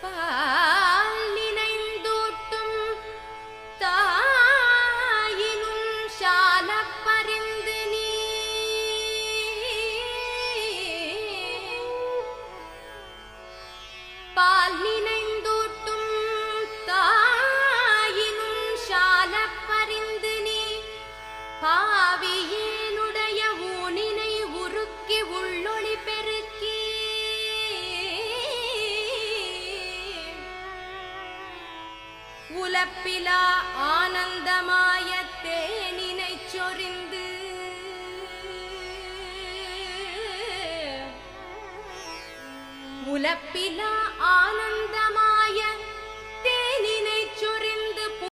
Bye. உலப்பிலா ஆனந்தமாய தேனினை சொரிந்து. உலப்பிலா ஆனந்தமாய